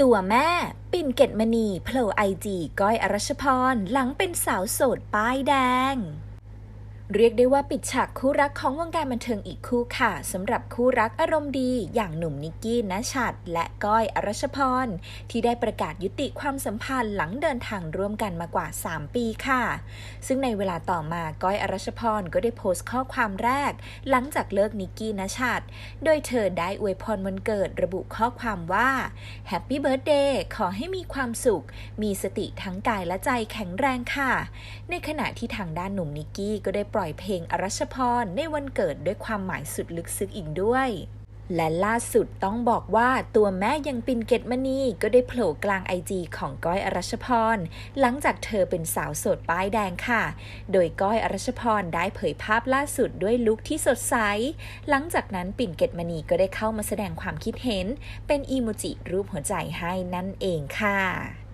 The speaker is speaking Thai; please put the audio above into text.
ตัวแม่ ปิ่นเกตมณีโผล่ไอจีก้อยอรัชพร หลังเป็นสาวโสดป้ายแดง เรียกได้ว่าปิดฉากคู่รักของวงการบันเทิงอีกคู่ค่ะสำหรับคู่รักอารมณ์ดี อย่างหนุ่มนิกกี้ณชัดและก้อยอรัชพร ที่ได้ประกาศยุติความสัมพันธ์หลังเดินทางร่วมกันมากว่า 3 ปีค่ะ ซึ่งในเวลาต่อมาก้อยอรัชพรก็ได้โพสต์ข้อความแรก หลังจากเลิกนิกกี้ณชัดโดยเธอได้อวยพรวันเกิดระบุข้อความว่าแฮปปี้เบิร์ดเดย์ขอให้มีความสุข มีสติทั้งกายและใจแข็งแรงค่ะ ในขณะที่ทางด้านหนุ่มนิกกี้ก็ได้ปล่อยเพลงอรัชพรในวันเกิดด้วยความหมายสุดลึกซึ้งอีกด้วย และล่าสุดต้องบอกว่าตัวแม่ยังปินเกตมณีก็ได้โผล่กลางไอจีของก้อยอรัชพร หลังจากเธอเป็นสาวโสดป้ายแดงค่ะ โดยก้อยอรัชพรได้เผยภาพล่าสุดด้วยลุคที่สดใส หลังจากนั้นปิ่นเกตมณีก็ได้เข้ามาแสดงความคิดเห็น เป็นอีโมจิรูปหัวใจให้นั่นเองค่ะ